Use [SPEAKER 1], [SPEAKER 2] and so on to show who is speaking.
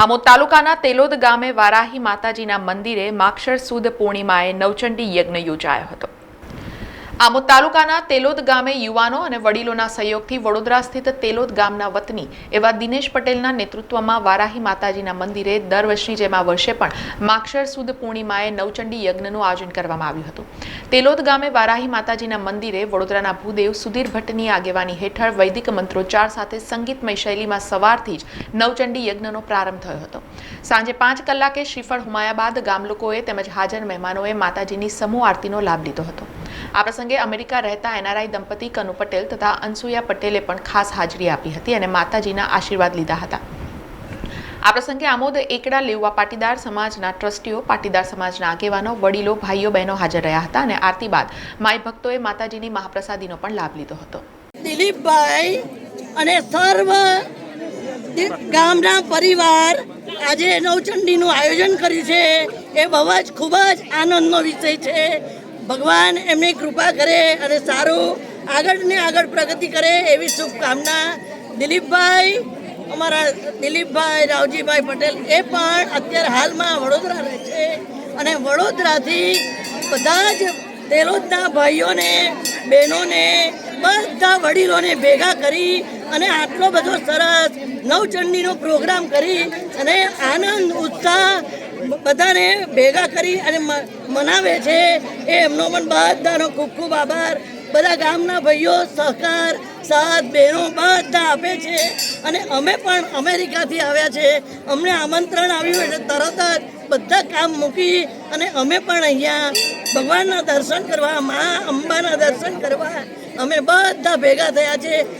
[SPEAKER 1] આમોદ તાલુકાના તેલોદ ગામે વારાહી માતાજીના મંદિરે માક્ષર સુદ પૂર્ણિમાએ નવચંડી યજ્ઞ યોજાયો હતો. આમોદ તાલુકાના તેલોદ ગામે યુવાનો અને વડીલોના સહયોગથી વડોદરા સ્થિત તેલોદ ગામના વતની એવા દિનેશ પટેલના નેતૃત્વમાં વારાહી માતાજીના મંદિરે દર વર્ષની જેમ આ વર્ષે પણ માક્ષર સુદ પૂર્ણિમાએ નવચંડી યજ્ઞનું આયોજન કરવામાં આવ્યું હતું. તેલોદ ગામે વારાહી માતાજીના મંદિરે વડોદરાના ભૂદેવ સુધીર ભટ્ટની આગેવાની હેઠળ વૈદિક મંત્રોચ્ચાર સાથે સંગીતમય શૈલીમાં સવારથી જ નવચંડી યજ્ઞનો પ્રારંભ થયો હતો. સાંજે પાંચ કલાકે શ્રીફળ હુમાયા બાદ ગામલોકોએ તેમજ હાજર મહેમાનોએ માતાજીની સમૂહ આરતીનો લાભ લીધો હતો. આ પ્રસંગે અમેરિકા રહેતા એનઆરઆઈ દંપતી કનુ પટેલ તથા અનસુયા પટેલે પણ ખાસ હાજરી આપી હતી અને માતાજીના આશીર્વાદ લીધા હતા. આ પ્રસંગે આમોદ એકડા લેવા પાટીદાર સમાજના ટ્રસ્ટીઓ, પાટીદાર સમાજના આગેવાનો, વડીલો, ભાઈઓ, બહેનો હાજર રહ્યા હતા અને આરતી બાદ માય ભક્તોએ માતાજીની મહાપ્રસાદીનો પણ લાભ લીધો હતો.
[SPEAKER 2] દિલીપભાઈ અને સર્વ ગામના પરિવાર આજે નવચંડીનું આયોજન કર્યું છે. એ બહુ જ ખૂબ જ આનંદનો વિષય છે. ભગવાન એમની કૃપા કરે અને સારું આગળ ને આગળ પ્રગતિ કરે એવી શુભકામના દિલીપભાઈ, અમારા દિલીપભાઈ, રાવજીભાઈ પટેલ એ પણ અત્યારે હાલમાં વડોદરા રહે છે. અને વડોદરાથી બધા જ તેલોદના ભાઈઓને, બહેનોને, બધા વડીલોને ભેગા કરી અને આટલો બધો સરસ નવચંડીનો પ્રોગ્રામ કરી અને આનંદ, ઉત્સાહ બધાને ભેગા કરી અને મનાવે છે. એ એમનો પણ બધાનો ખૂબ ખૂબ આભાર. બધા ગામના ભાઈઓ સહકાર, સાથ, બહેનો બધા આપે છે. અને અમે પણ અમેરિકાથી આવ્યા છે. અમને આમંત્રણ આવ્યું એટલે તરત જ બધા કામ મૂકી અને અમે પણ અહીંયા ભગવાનના દર્શન કરવા, મા અંબાના દર્શન કરવા અમે બધા ભેગા થયા છે.